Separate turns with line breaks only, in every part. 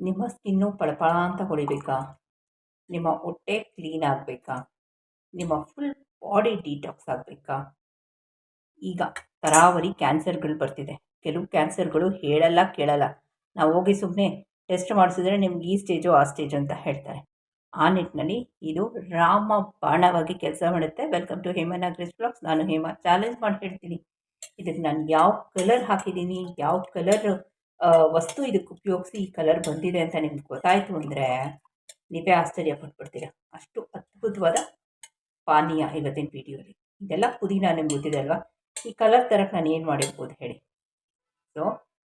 ನಿಮ್ಮ ಸ್ಕಿನ್ನು ಪಳಪಳ ಅಂತ ಹೊಡಿಬೇಕಾ ನಿಮ್ಮ ಹೊಟ್ಟೆ ಕ್ಲೀನ್ ಆಗಬೇಕಾ? ನಿಮ್ಮ ಫುಲ್ ಬಾಡಿ ಡಿಟಾಕ್ಸ್ ಆಗಬೇಕಾ? ಈಗ ತರಾವರಿ ಕ್ಯಾನ್ಸರ್ಗಳು ಬರ್ತಿದೆ. ಕೆಲವು ಕ್ಯಾನ್ಸರ್ಗಳು ಹೇಳಲ್ಲ, ಕೇಳಲ್ಲ. ನಾವು ಹೋಗಿ ಸುಮ್ಮನೆ ಟೆಸ್ಟ್ ಮಾಡಿಸಿದ್ರೆ ನಿಮ್ಗೆ ಈ ಸ್ಟೇಜು, ಆ ಸ್ಟೇಜು ಅಂತ ಹೇಳ್ತಾರೆ. ಆ ನಿಟ್ಟಿನಲ್ಲಿ ಇದು ರಾಮ ಬಾಣವಾಗಿ ಕೆಲಸ ಮಾಡುತ್ತೆ. ವೆಲ್ಕಮ್ ಟು ಹೇಮಾ ಅಗ್ರೆಸ್ ಬ್ಲಾಗ್ಸ್ ನಾನು ಹೇಮಾ. ಚಾಲೆಂಜ್ ಮಾಡಿ ಹೇಳ್ತೀನಿ ಇದಕ್ಕೆ ನಾನು ಯಾವ ಕಲರ್ ಹಾಕಿದ್ದೀನಿ, ಯಾವ ಕಲರ್ ವಸ್ತು ಇದಕ್ಕೆ ಉಪಯೋಗಿಸಿ ಈ ಕಲರ್ ಬಂದಿದೆ ಅಂತ ನಿಮ್ಗೆ ಗೊತ್ತಾಯಿತು ಅಂದರೆ ನೀವೇ ಆಶ್ಚರ್ಯ ಪಟ್ಬಿಡ್ತೀರ ಅಷ್ಟು ಅದ್ಭುತವಾದ ಪಾನೀಯ ಇವತ್ತಿನ ವಿಡಿಯೋಲಿ ಇದೆಲ್ಲ ಪುದೀನ ನಿಮ್ಗೆ ಗೊತ್ತಿದೆ ಅಲ್ವಾ? ಈ ಕಲರ್ ತರಕ್ಕೆ ನಾನು ಏನು ಮಾಡಿರ್ಬೋದು ಹೇಳಿ. ಸೊ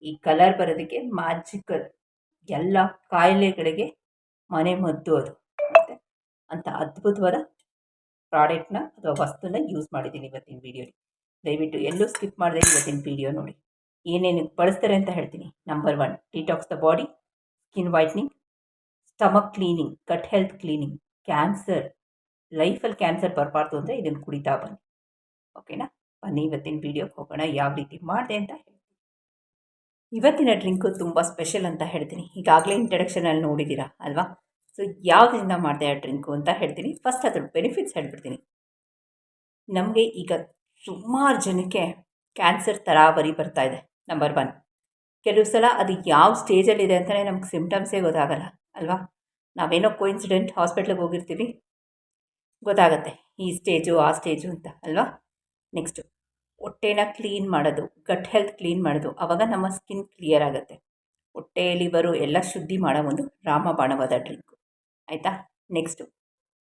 ಈ ಕಲರ್ ಬರೋದಕ್ಕೆ ಮ್ಯಾಜಿಕಲ್ ಎಲ್ಲ ಕಾಯಿಲೆಗಳಿಗೆ ಮನೆ ಮದ್ದು ಅದು. ಅಂತ ಅದ್ಭುತವಾದ ಪ್ರಾಡಕ್ಟ್ನ ಅಥವಾ ವಸ್ತುನ ಯೂಸ್ ಮಾಡಿದ್ದೀನಿ ಇವತ್ತಿನ ವಿಡಿಯೋಲಿ ದಯವಿಟ್ಟು ಎಲ್ಲೂ ಸ್ಕಿಪ್ ಮಾಡಿದೆ ಇವತ್ತಿನ ವಿಡಿಯೋ ನೋಡಿ. ಏನೇನು ಬಳಸ್ತಾರೆ ಅಂತ ಹೇಳ್ತೀನಿ. Number one detox the body skin whitening stomach cleaning gut health cleaning cancer ಲೈಫಲ್ಲಿ ಕ್ಯಾನ್ಸರ್ ಬರಬಾರ್ದು ಅಂದರೆ ಇದನ್ನು ಕುಡಿತಾ ಬನ್ನಿ. ಓಕೆನಾ ಬನ್ನಿ, ಇವತ್ತಿನ ವೀಡಿಯೋಗೆ ಹೋಗೋಣ, ಯಾವ ರೀತಿ ಮಾಡಿದೆ ಅಂತ ಹೇಳ್ತೀನಿ. ಇವತ್ತಿನ ಡ್ರಿಂಕು ತುಂಬ ಸ್ಪೆಷಲ್ ಅಂತ ಹೇಳ್ತೀನಿ. ಈಗಾಗಲೇ ಇಂಟ್ರಡಕ್ಷನಲ್ಲಿ ನೋಡಿದ್ದೀರಾ ಅಲ್ವಾ? ಸೊ ಯಾವುದರಿಂದ ಮಾಡಿದೆ ಆ ಡ್ರಿಂಕು ಅಂತ ಹೇಳ್ತೀನಿ. ಫಸ್ಟ್ ಅದ್ರ ಬೆನಿಫಿಟ್ಸ್ ಹೇಳ್ಬಿಡ್ತೀನಿ. ನಮಗೆ ಈಗ ಸುಮಾರು ಜನಕ್ಕೆ ಕ್ಯಾನ್ಸರ್ ತರಾವರಿ ಬರ್ತಾ ಇದೆ. ನಂಬರ್ ಒನ್ ಕೆಲವು ಸಲ ಅದು ಯಾವ ಸ್ಟೇಜಲ್ಲಿದೆ ಅಂತಲೇ ನಮ್ಗೆ ಸಿಮ್ಟಮ್ಸೇ ಗೊತ್ತಾಗಲ್ಲ, ಅಲ್ವಾ? ನಾವೇನೋ ಕೋಇನ್ಸಿಡೆಂಟ್ ಹಾಸ್ಪಿಟ್ಲಿಗೆ ಹೋಗಿರ್ತೀವಿ. ಗೊತ್ತಾಗತ್ತೆ, ಈ ಸ್ಟೇಜು ಆ ಸ್ಟೇಜು ಅಂತ, ಅಲ್ವಾ? ನೆಕ್ಸ್ಟು ಹೊಟ್ಟೆನ ಕ್ಲೀನ್ ಮಾಡೋದು ಗಟ್ ಹೆಲ್ತ್ ಕ್ಲೀನ್ ಮಾಡೋದು ಆವಾಗ ನಮ್ಮ ಸ್ಕಿನ್ ಕ್ಲಿಯರ್ ಆಗುತ್ತೆ. ಹೊಟ್ಟೆ ಬರೋ ಎಲ್ಲ ಶುದ್ಧಿ ಮಾಡೋ ಒಂದು ರಾಮಬಾಣವಾದ ಡ್ರಿಂಕು ಆಯಿತಾ? ನೆಕ್ಸ್ಟು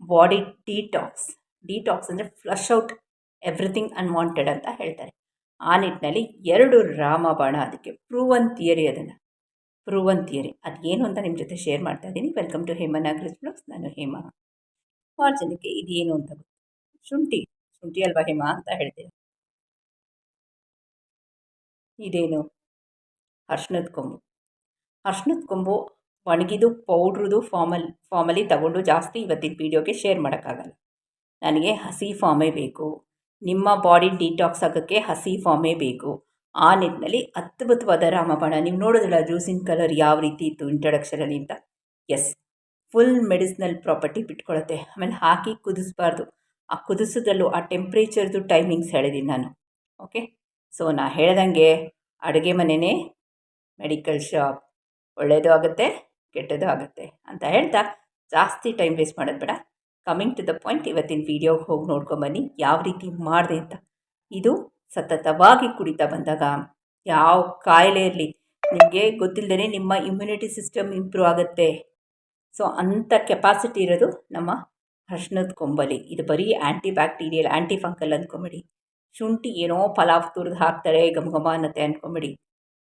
ಬಾಡಿ ಡಿಟಾಕ್ಸ್ ಡಿಟಾಕ್ಸ್ ಅಂದರೆ ಫ್ಲಶ್ ಔಟ್ ಎವ್ರಿಥಿಂಗ್ ಅನ್ವಾಂಟೆಡ್ ಅಂತ ಹೇಳ್ತಾರೆ. ಆ ನಿಟ್ಟಿನಲ್ಲಿ ಎರಡು ರಾಮಬಾಣ ಅದಕ್ಕೆ. ಪ್ರೂವನ್ ಥಿಯರಿ ಅದನ್ನು. ಪ್ರೂವನ್ ಥಿಯರಿ ಅದು ಏನು ಅಂತ ನಿಮ್ಮ ಜೊತೆ ಶೇರ್ ಮಾಡ್ತಾ ಇದ್ದೀನಿ. Welcome to Hema Nagaraj blogs ನಾನು ಹೇಮಾ. ಸುಮಾರು ಜನಕ್ಕೆ ಇದೇನು ಅಂತ ಗೊತ್ತು? ಶುಂಠಿ. ಶುಂಠಿ ಅಲ್ವಾ ಹೇಮಾ ಅಂತ ಹೇಳ್ತೀನಿ ಇದೇನು? ಅರ್ಶನದ ಕೊಂಬು. ಅರ್ಶನದ ಕೊಂಬು ಒಣಗಿದು, ಪೌಡ್ರದು, ಫಾರ್ಮಲ್, ಫಾರ್ಮಲ್ಲಿ ತಗೊಂಡು ಜಾಸ್ತಿ ಇವತ್ತಿನ ವೀಡಿಯೋಗೆ ಶೇರ್ ಮಾಡೋಕ್ಕಾಗಲ್ಲ. ನನಗೆ ಹಸಿ ಫಾರ್ಮೇ ಬೇಕು. ನಿಮ್ಮ ಬಾಡಿ ಡಿಟಾಕ್ಸ್ ಆಗೋಕ್ಕೆ ಹಸಿ ಫಾರ್ಮೇ ಬೇಕು. ಆ ನಿಟ್ಟಿನಲ್ಲಿ ಅದ್ಭುತವಾದ ರಾಮಬಾಣ. ನೀವು ನೋಡೋದಿಲ್ಲ ಜ್ಯೂಸಿನ ಕಲರ್ ಯಾವ ರೀತಿ ಇತ್ತು ಇಂಟ್ರಡಕ್ಷನಲ್ಲಿ ಅಂತ? ಎಸ್ ಫುಲ್ ಮೆಡಿಸಿನಲ್ ಪ್ರಾಪರ್ಟಿ ಬಿಟ್ಕೊಳತ್ತೆ. ಆಮೇಲೆ ಹಾಕಿ ಕುದಿಸ್ಬಾರ್ದು. ಆ ಕುದಿಸೋದಲ್ಲೂ ಆ ಟೆಂಪ್ರೇಚರ್ದು ಟೈಮಿಂಗ್ಸ್ ಹೇಳಿದ್ದೀನಿ ನಾನು. ಓಕೆ ಸೊ ನಾ ಹೇಳ್ದಂಗೆ ಅಡುಗೆ ಮನೆಯೇ ಮೆಡಿಕಲ್ ಶಾಪ್ ಒಳ್ಳೆಯದು ಆಗುತ್ತೆ ಕೆಟ್ಟದ್ದು ಆಗುತ್ತೆ ಅಂತ ಹೇಳ್ತಾ ಜಾಸ್ತಿ ಟೈಮ್ ವೇಸ್ಟ್ ಮಾಡೋದು ಬೇಡ. ಕಮಿಂಗ್ ಟು ದ ಪಾಯಿಂಟ್ ಇವತ್ತಿನ ವೀಡಿಯೋಗೆ ಹೋಗಿ ನೋಡ್ಕೊಂಬನ್ನಿ ಯಾವ ರೀತಿ ಮಾಡಿದೆ ಅಂತ. ಇದು ಸತತವಾಗಿ ಕುಡಿತಾ ಬಂದಾಗ ಯಾವ ಕಾಯಿಲೆ ಇರಲಿ, ನಿಮಗೆ ಗೊತ್ತಿಲ್ಲದೇ ನಿಮ್ಮ ಇಮ್ಯುನಿಟಿ ಸಿಸ್ಟಮ್ ಇಂಪ್ರೂವ್ ಆಗುತ್ತೆ. ಸೊ ಅಂಥ ಕೆಪಾಸಿಟಿ ಇರೋದು ನಮ್ಮ ಅರ್ಶನದ ಕೊಂಬಲಿ ಇದು ಬರೀ ಆ್ಯಂಟಿ ಬ್ಯಾಕ್ಟೀರಿಯಲ್ ಆ್ಯಂಟಿ ಫಂಕಲ್ ಅಂದ್ಕೊಂಬಿಡಿ ಶುಂಠಿ ಏನೋ ಪಲಾವ್ ತುರಿದು ಹಾಕ್ತಾರೆ ಗಮ ಗಮ ಅನ್ನತ್ತೆ ಅಂದ್ಕೊಂಬಿಡಿ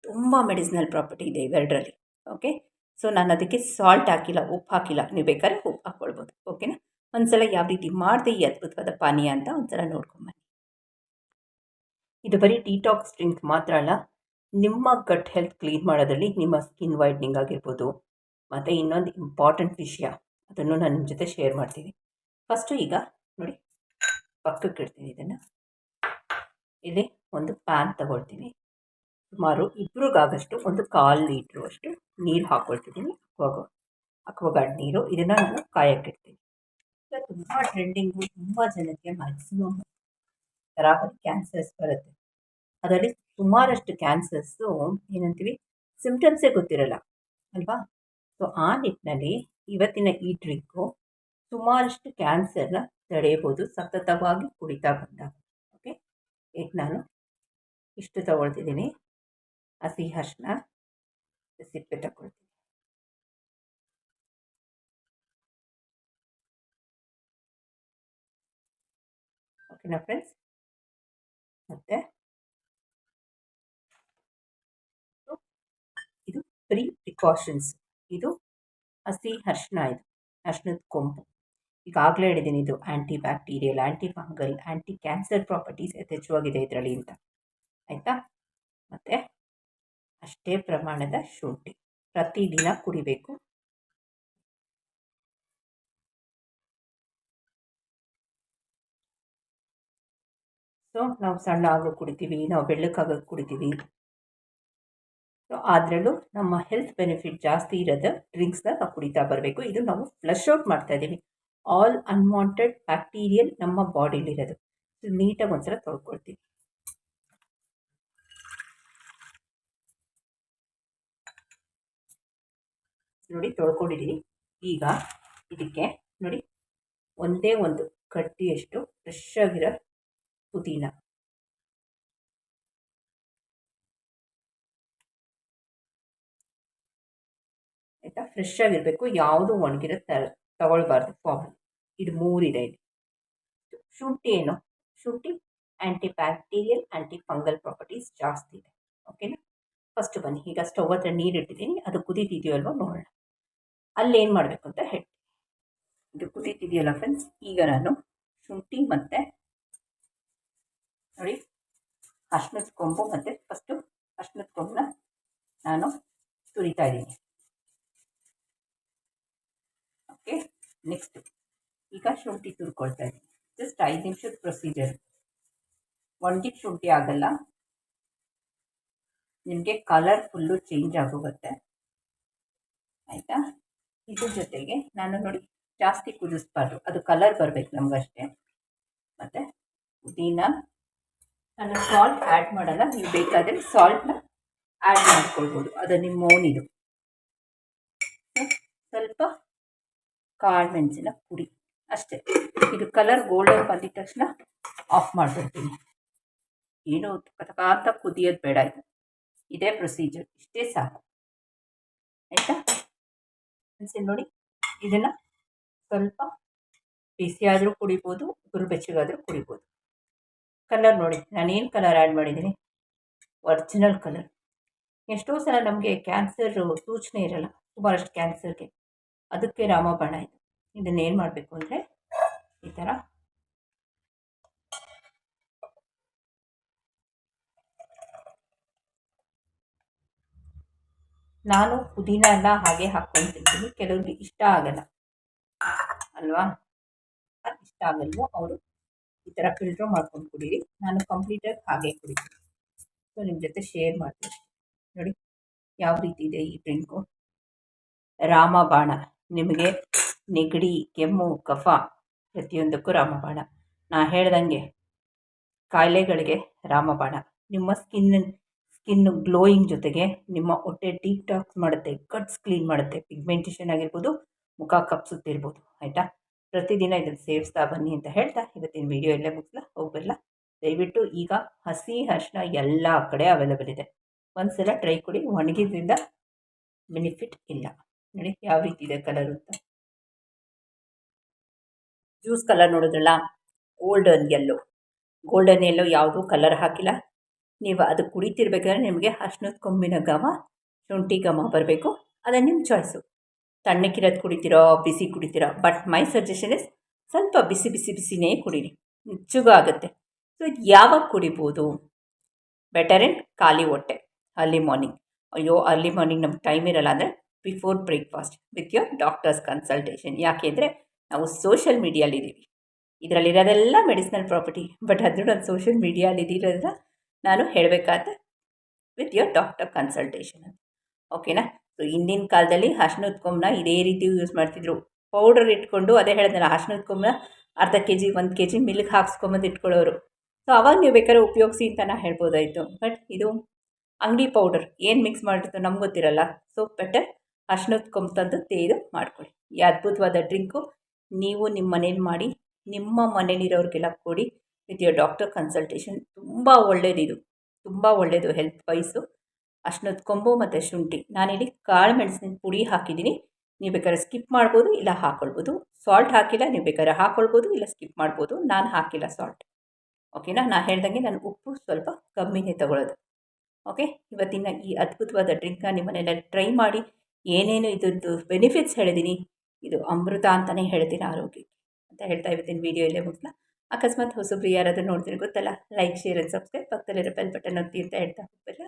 ತುಂಬ ಮೆಡಿಸಿನಲ್ ಪ್ರಾಪರ್ಟಿ ಇದೆ ಇವೆರಡರಲ್ಲಿ. ಓಕೆ ಸೊ ನಾನು ಅದಕ್ಕೆ ಸಾಲ್ಟ್ ಹಾಕಿಲ್ಲ, ಉಪ್ಪು ಹಾಕಿಲ್ಲ. ನೀವು ಬೇಕಾದ್ರೆ ಉಪ್ಪು ಹಾಕ್ಕೊಳ್ಬೋದು. ಓಕೆನಾ ಒಂದ್ಸಲ ಯಾವ ರೀತಿ ಮಾಡಿದೆ ಈ ಅದ್ಭುತವಾದ ಪಾನೀಯ ಅಂತ ಒಂದ್ಸಲ ನೋಡ್ಕೊಂಬನ್ನಿ ಇದು ಬರೀ ಡಿಟಾಕ್ಸ್ ಡ್ರಿಂಕ್ ಮಾತ್ರ ಅಲ್ಲ, ನಿಮ್ಮ ಗಟ್ ಹೆಲ್ತ್ ಕ್ಲೀನ್ ಮಾಡೋದ್ರಲ್ಲಿ ನಿಮ್ಮ ಸ್ಕಿನ್ ವೈಟ್ನಿಂಗ್ ಆಗಿರ್ಬೋದು, ಮತ್ತು ಇನ್ನೊಂದು ಇಂಪಾರ್ಟೆಂಟ್ ವಿಷಯ ಅದನ್ನು ನಾನು ನಿಮ್ಮ ಜೊತೆ ಶೇರ್ ಮಾಡ್ತೀನಿ ಫಸ್ಟು ಈಗ ನೋಡಿ, ಪಕ್ಕಕ್ಕೆ ಇಡ್ತೀನಿ ಇದನ್ನು. ಇಲ್ಲಿ ಒಂದು ಪ್ಯಾನ್ ತಗೊಳ್ತೀನಿ. ಸುಮಾರು ಇಬ್ಬರಿಗಾಗಷ್ಟು ಒಂದು ಕಾಲು ಲೀಟ್ರು ಅಷ್ಟು ನೀರು ಹಾಕ್ಕೊಳ್ತಿದ್ದೀನಿ ಅಕ್ವಾಗ ಅಕ್ವಾಗಾಡ್ ನೀರು. ಇದನ್ನು ನಾನು ಕಾಯಕ್ಕಿಡ್ತೀನಿ ಈಗ ತುಂಬ ಟ್ರೆಂಡಿಂಗು ತುಂಬ ಜನಕ್ಕೆ ಮ್ಯಾಕ್ಸಿಮಮ್ ತರಾವರಿ ಕ್ಯಾನ್ಸರ್ಸ್ ಬರುತ್ತೆ. ಅದರಲ್ಲಿ ಸುಮಾರಷ್ಟು ಕ್ಯಾನ್ಸರ್ಸು ಏನಂತೀವಿ ಸಿಮ್ಟಮ್ಸೇ ಗೊತ್ತಿರಲ್ಲ, ಅಲ್ವಾ? ಸೊ ಆ ನಿಟ್ಟಿನಲ್ಲಿ ಇವತ್ತಿನ ಈ ಡ್ರಿಂಕು ಸುಮಾರಷ್ಟು ಕ್ಯಾನ್ಸರ್ನ ತಡೆಯಬಹುದು, ಸತತವಾಗಿ ಕುಡಿತಾ ಬಂದಾಗ. ಓಕೆ ಈಗ ನಾನು ಇಷ್ಟು ತಗೊಳ್ತಿದ್ದೀನಿ. ಹಸಿ ಅರ್ಶಿನ ಸಿಪ್ಪೆ ತಗೊಳ್ತೀನಿ. ಓಕೆನಾ ಫ್ರೆಂಡ್ಸ್ ಮತ್ತು ಇದು ಪ್ರೀ ಪ್ರಿಕಾಷನ್ಸ್ ಇದು ಹಸಿ ಅರ್ಶಿನ ಇದು ಅರ್ಶಿನದ ಕೊಂಬು ಈಗಾಗಲೇ ಹೇಳಿದ್ದೀನಿ ಇದು anti bacterial anti fungal anti cancer properties ಯಥೇಚ್ಛವಾಗಿದೆ ಇದರಲ್ಲಿ ಅಂತ. ಆಯಿತಾ? ಮತ್ತು ಅಷ್ಟೇ ಪ್ರಮಾಣದ ಶುಂಠಿ. ಪ್ರತಿದಿನ ಕುಡಿಬೇಕು. ಸೊ ನಾವು ಸಣ್ಣ ಆಗೋ ಕುಡಿತೀವಿ, ನಾವು ಬೆಳ್ಳಕ್ಕಾಗೋ ಕುಡಿತೀವಿ. ಸೊ ಅದರಲ್ಲೂ ನಮ್ಮ ಹೆಲ್ತ್ ಬೆನಿಫಿಟ್ ಜಾಸ್ತಿ ಇರೋದು ಡ್ರಿಂಕ್ಸ್ನ ನಾವು ಕುಡಿತಾ ಬರಬೇಕು. ಇದು ನಾವು ಫ್ಲಶ್ ಔಟ್ ಮಾಡ್ತಾ ಇದ್ದೀವಿ. ಆಲ್ ಅನ್ವಾಂಟೆಡ್ ಬ್ಯಾಕ್ಟೀರಿಯಲ್ ನಮ್ಮ ಬಾಡಿಲಿರೋದು ಸೊ ನೀಟಾಗಿ ಒಂದ್ಸಲ ತೊಳ್ಕೊಳ್ತೀವಿ. ನೋಡಿ ತೊಳ್ಕೊಂಡಿದ್ದೀನಿ ಈಗ ಇದಕ್ಕೆ ನೋಡಿ ಒಂದೇ ಒಂದು ಕಟ್ಟಿಯಷ್ಟು ಫ್ರೆಶ್ ಆಗಿರೋ ಪುದೀನ. ಆಯಿತಾ? ಫ್ರೆಶ್ ಆಗಿರಬೇಕು. ಯಾವುದು ಒಣಗಿರೋ ತರ ತಗೊಳ್ಬಾರ್ದು ಫಾರ್ಮ್ ಇದು ಮೂರಿದೆ ಇಲ್ಲಿ. ಶುಂಠಿ ಏನು? ಶುಂಠಿ anti bacterial anti fungal properties ಜಾಸ್ತಿ ಇದೆ. ಓಕೆನಾ ಫಸ್ಟ್ ಬನ್ನಿ. ಈಗ ಸ್ಟವ್ ಹತ್ರ ನೀರು ಇಟ್ಟಿದ್ದೀನಿ. ಅದು ಕುದೀತಿದೆಯಲ್ವ ನೋಡೋಣ. ಅಲ್ಲೇನು ಮಾಡಬೇಕು ಅಂತ ಹೇಳಿ ಇದು ಕುದೀತಿದೆಯಲ್ಲ ಫ್ರೆಂಡ್ಸ್ ಈಗ ನಾನು ಶುಂಠಿ ಮತ್ತು ನೋಡಿ, ಅರ್ಶಿನದ ಕೊಂಬು ಮತ್ತು ಫಸ್ಟು ಅರ್ಶಿನದ ಕೊಂಬನ್ನ ನಾನು ತುರಿತಾ ಇದ್ದೀನಿ. ಓಕೆ ನೆಕ್ಸ್ಟ್ ಈಗ ಶುಂಠಿ ತುರ್ಕೊಳ್ತಾ ಇದ್ದೀನಿ. ಜಸ್ಟ್ ಐದು ನಿಮಿಷದ ಪ್ರೊಸೀಜರ್ ಒಣಗಿದ ಶುಂಠಿ ಆಗಲ್ಲ. ನಿಮಗೆ ಕಲರ್ ಫುಲ್ಲು ಚೇಂಜ್ ಆಗೋಗುತ್ತೆ. ಆಯಿತಾ? ಇದ್ರ ಜೊತೆಗೆ ನಾನು ನೋಡಿ, ಜಾಸ್ತಿ ಕುದಿಸ್ಬಾರ್ದು. ಅದು ಕಲರ್ ಬರಬೇಕು ನಮಗಷ್ಟೇ. ಮತ್ತು ಪುದೀನ ನಾನು ಸಾಲ್ಟ್ ಆ್ಯಡ್ ಮಾಡಲ್ಲ, ನೀವು ಬೇಕಾದರೆ ಸಾಲ್ಟ್ನ ಆ್ಯಡ್ ಮಾಡ್ಕೊಳ್ಬೋದು. ಅದು ನಿಮ್ಮ ಓನಿದು ಸ್ವಲ್ಪ ಕಾಳು ಮೆಣಸಿನ ಪುಡಿ ಅಷ್ಟೇ. ಇದು ಕಲರ್ ಗೋಲ್ಡನ್ ಬಂದಿದ ತಕ್ಷಣ ಆಫ್ ಮಾಡಿಬಿಡ್ತೀನಿ. ಏನು ಅಂತ ಕುದಿಯೋದು ಬೇಡ ಇದು. ಇದೇ ಪ್ರೊಸೀಜರ್ ಇಷ್ಟೇ ಸಾಕು. ಆಯಿತಾ? ಮೆಣಸಿನ ನೋಡಿ, ಇದನ್ನು ಸ್ವಲ್ಪ ಬಿಸಿಯಾದರೂ ಕುಡಿಬೋದು ಬೆಚ್ಚಗಾದರೂ ಕುಡಿಬೋದು. ಕಲರ್ ನೋಡಿ, ನಾನೇನು ಕಲರ್ ಆ್ಯಡ್ ಮಾಡಿದ್ದೀನಿ? ಒರಿಜಿನಲ್ ಕಲರ್ ಎಷ್ಟೋ ಸಲ ನಮಗೆ ಕ್ಯಾನ್ಸರ್ ಸೂಚನೆ ಇರಲ್ಲ, ಸುಮಾರಷ್ಟು ಕ್ಯಾನ್ಸರ್ಗೆ ಅದಕ್ಕೆ ರಾಮಬಾಣ ಇದು. ಇದನ್ನೇನು ಮಾಡಬೇಕು ಅಂದರೆ, ಈ ಥರ ನಾನು ಪುದೀನ ಎಲ್ಲ ಹಾಗೆ ಹಾಕ್ಕೊಂಡು ಕೆಲವರಿಗೆ ಕೆಲವ್ರಿಗೆ ಇಷ್ಟ ಆಗಲ್ಲ. ಅಲ್ವಾ? ಇಷ್ಟ ಆಗಲ್ವೋ ಅವರು? ಈ ಥರ ಫಿಲ್ಟ್ರ್ ಮಾಡ್ಕೊಂಡು ಕುಡೀರಿ. ನಾನು ಕಂಪ್ಲೀಟಾಗಿ ಹಾಗೆ ಕುಡಿತೀನಿ. ಸೊ ನಿಮ್ಮ ಜೊತೆ ಶೇರ್ ಮಾಡ್ತೀನಿ. ನೋಡಿ, ಯಾವ ರೀತಿ ಇದೆ ಈ ಡ್ರಿಂಕು ರಾಮಬಾಣ. ನಿಮಗೆ ನೆಗಡಿ, ಕೆಮ್ಮು, ಕಫ ಪ್ರತಿಯೊಂದಕ್ಕೂ ರಾಮಬಾಣ. ನಾ ಹೇಳ್ದಂಗೆ ಕಾಯಿಲೆಗಳಿಗೆ ರಾಮಬಾಣ. ನಿಮ್ಮ ಸ್ಕಿನ್ ಸ್ಕಿನ್ ಗ್ಲೋಯಿಂಗ್ ಜೊತೆಗೆ ನಿಮ್ಮ ಹೊಟ್ಟೆ ಟಾಕ್ಸ್ ಮಾಡುತ್ತೆ ಕಟ್ಸ್ ಕ್ಲೀನ್ ಮಾಡುತ್ತೆ ಪಿಗ್ಮೆಂಟೇಷನ್ ಆಗಿರ್ಬೋದು, ಮುಖ ಕಪ್ಸುತ್ತಿರ್ಬೋದು. ಆಯಿತಾ? ಪ್ರತಿದಿನ ಇದನ್ನು ಸೇವಿಸ್ತಾ ಬನ್ನಿ ಅಂತ ಹೇಳ್ತಾ ಇವತ್ತಿನ ವಿಡಿಯೋ ಎಲ್ಲೇ ಮುಗಿಸ್ಲಾ? ಹೋಗಬಲ್ಲ ದಯವಿಟ್ಟು ಈಗ ಹಸಿ ಅರಿಶಿನ ಎಲ್ಲ ಕಡೆ ಅವೈಲೇಬಲ್ ಇದೆ. ಒಂದು ಸಲ ಟ್ರೈ ಕೊಡಿ. ಒಣಗಿದ್ರಿಂದ ಬೆನಿಫಿಟ್ ಇಲ್ಲ. ನೋಡಿ ಯಾವ ರೀತಿ ಇದೆ ಕಲರ್ ಅಂತ. ಜ್ಯೂಸ್ ಕಲರ್ ನೋಡಿದ್ರಲ್ಲ? ಗೋಲ್ಡನ್ ಎಲ್ಲೋ ಗೋಲ್ಡನ್ ಎಲ್ಲೋ ಯಾವುದೂ ಕಲರ್ ಹಾಕಿಲ್ಲ. ನೀವು ಅದು ಕುಡಿತಿರ್ಬೇಕಾದ್ರೆ ನಿಮಗೆ ಅರ್ಶಿನದ ಕೊಂಬಿನ ಘಮ, ಶುಂಠಿ ಘಮ ಬರಬೇಕು. ಅದು ನಿಮ್ಮ ಚಾಯ್ಸು ತಣ್ಣಕ್ಕಿರೋದು ಕುಡಿತೀರೋ, ಬಿಸಿ ಕುಡಿತೀರೋ ಬಟ್ ಮೈ ಸಜೆಷನ್ ಇಸ್ ಸ್ವಲ್ಪ ಬಿಸಿ ಬಿಸಿ, ಬಿಸಿನೇ ಕುಡೀರಿ. ನುಚ್ಚುಗೂ ಆಗುತ್ತೆ. ಸೊ ಇದು ಯಾವಾಗ ಕುಡಿಬೋದು? ಬೆಟರ್ ಇನ್ ಖಾಲಿ ಹೊಟ್ಟೆ ಅರ್ಲಿ ಮಾರ್ನಿಂಗ್ ಅಯ್ಯೋ ಅರ್ಲಿ ಮಾರ್ನಿಂಗ್ ನಮ್ಗೆ ಟೈಮ್ ಇರಲ್ಲ ಅಂದರೆ before breakfast with your doctor's consultation ಯಾಕೆಂದರೆ ನಾವು ಸೋಷಿಯಲ್ ಮೀಡಿಯಾಲಿದ್ದೀವಿ ಇದರಲ್ಲಿರೋದೆಲ್ಲ ಮೆಡಿಸಿನಲ್ ಪ್ರಾಪರ್ಟಿ ಬಟ್ ಅದು ನಾನು ಸೋಷಿಯಲ್ ಮೀಡಿಯಾಲಿದ್ದಿರೋದ್ರಿಂದ ನಾನು ಹೇಳಬೇಕಾದ ವಿತ್ ಯೋರ್ ಡಾಕ್ಟರ್ ಕನ್ಸಲ್ಟೇಷನ್ ಓಕೆನಾ ಸೊ ಹಿಂದಿನ ಕಾಲದಲ್ಲಿ ಅರ್ಶಿನದ ಕೊಂಬನ್ನ ಇದೇ ರೀತಿ ಯೂಸ್ ಮಾಡ್ತಿದ್ರು. ಪೌಡರ್ ಇಟ್ಕೊಂಡು ಅದೇ ಹೇಳಿದ್ನಲ್ಲ ಅರ್ಶಿನದ ಕೊಂಬನ್ನ ಅರ್ಧ ಕೆ ಜಿ ಒಂದು ಕೆ ಜಿ ಮಿಲ್ಕ್ ಹಾಕ್ಸ್ಕೊಂಬಂದು ಇಟ್ಕೊಳ್ಳೋರು. ಸೊ ಅವಾಗ ನೀವು ಬೇಕಾದ್ರೆ ಉಪಯೋಗಿಸಿ ಅಂತ ಹೇಳ್ಬೋದಾಯಿತು. ಬಟ್ ಇದು ಅಂಗಡಿ ಪೌಡರ್ ಏನು ಮಿಕ್ಸ್ ಮಾಡಿರ್ತೋ ನಮ್ಗೆ ಗೊತ್ತಿರಲ್ಲ. ಸೊ ಬೆಟರ್ ಅರ್ಶಿನದ ಕೊಂಬು ತಂದು ತೇದು ಮಾಡ್ಕೊಳ್ಳಿ. ಈ ಅದ್ಭುತವಾದ ಡ್ರಿಂಕು ನೀವು ನಿಮ್ಮ ಮನೇಲಿ ಮಾಡಿ, ನಿಮ್ಮ ಮನೇಲಿರೋರಿಗೆಲ್ಲ ಕೊಡಿ. ವಿತ್ ಯೋರ್ ಡಾಕ್ಟರ್ ಕನ್ಸಲ್ಟೇಷನ್ ತುಂಬ ಒಳ್ಳೆಯದಿದು ತುಂಬ ಒಳ್ಳೆಯದು ಹೆಲ್ತ್ ವೈಸು ಅರ್ಶಿನದ ಕೊಂಬು ಮತ್ತು ಶುಂಠಿ. ನಾನಿಲ್ಲಿ ಕಾಳು ಮೆಣಸಿನ ಪುಡಿ ಹಾಕಿದ್ದೀನಿ. ನೀವು ಬೇಕಾದ್ರೆ ಸ್ಕಿಪ್ ಮಾಡ್ಬೋದು, ಇಲ್ಲ ಹಾಕ್ಕೊಳ್ಬೋದು ಸಾಲ್ಟ್ ಹಾಕಿಲ್ಲ, ನೀವು ಬೇಕಾದ್ರೆ ಹಾಕ್ಕೊಳ್ಬೋದು ಇಲ್ಲ ಸ್ಕಿಪ್ ಮಾಡ್ಬೋದು. ನಾನು ಹಾಕಿಲ್ಲ ಸಾಲ್ಟ್ ಓಕೆನಾ ನಾನು ಹೇಳ್ದಂಗೆ ನಾನು ಉಪ್ಪು ಸ್ವಲ್ಪ ಕಮ್ಮಿನೇ ತಗೊಳ್ಳೋದು. ಓಕೆ ಇವತ್ತಿನ ಈ ಅದ್ಭುತವಾದ ಡ್ರಿಂಕ್ನ ನಿಮ್ಮ ಮನೆಯಲ್ಲಿ ಟ್ರೈ ಮಾಡಿ. ಏನೇನು ಇದ್ರದ್ದು ಬೆನಿಫಿಟ್ಸ್ ಹೇಳಿದ್ದೀನಿ ಇದು ಅಮೃತ ಅಂತಲೇ ಹೇಳ್ತೀನಿ ಆರೋಗ್ಯಕ್ಕೆ? ಅಂತ ಹೇಳ್ತಾ ಇವತ್ತಿನ ವೀಡಿಯೋ ಇಲ್ಲೇ ಮುಗಿಸ್ಲಾ ಅಕಸ್ಮಾತ್ ಹೊಸಬ್ರು ಯಾರಾದರೂ ನೋಡ್ತೀನಿ ಗೊತ್ತಲ್ಲ? ಲೈಕ್ ಶೇರ್ ಆ್ಯಂಡ್ ಸಬ್ಸ್ಕ್ರೈಬ್ ಪಕ್ಕದಲ್ಲಿರೋ ಬೆಲ್ ಬಟನ್ ಒತ್ತಿ ಅಂತ ಹೇಳ್ತಾ ಹೋಗ್ಬಲ್ಲ